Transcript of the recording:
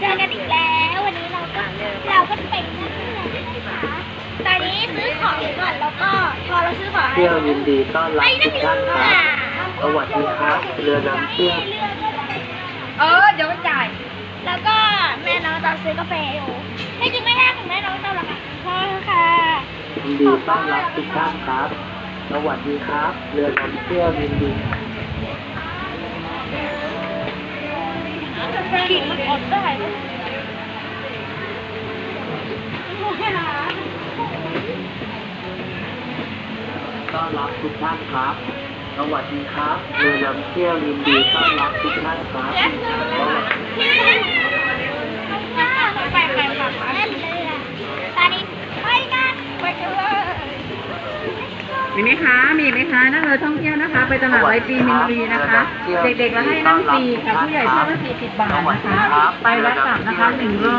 เจอกันอีกแล้ว วันนี้เราก็เราก็จะไปนั่งเรือนะคะตอนนี้ซื้อของก่อนแล้วก็พอเราซื้อของเที่ยวยินดีต้อนรับไปนั่ทุงกเรือท่านครับสวัสดีครับเรือนำเที่ยวเรือก็จะเป็นเออเดี๋ยวไปจ่าย แล้วก็แม่น้องต้องซื้อกาแฟอยู่ไม่จริงไม่ได้ของแม่น้องต้องหรอกค่ะพ่อค่ะยินดีต้อนรับทุกท่านครับ สวัสดีครับ เรือนำเที่ยวยินดีขิงมัน อดได้ต้อนรับทุกท่านครับ สวัสดีครับเรือลำเที่ยวยินดีต้อนรับทุกท่านครับ ไปไปไปไปเล่นเรือตอนนี้ไปกันไปกันเลย มีไหมคะมีไหมคะนั่งเรือท่องเที่ยวนะคะ ไปตลาดไวปีมินบุรีนะคะ เด็กๆเราให้นั่งฟรีกับผู้ใหญ่เพิ่มละสี่สิบบาทนะคะ ไปและกลับนะคะหนึ่งรอบ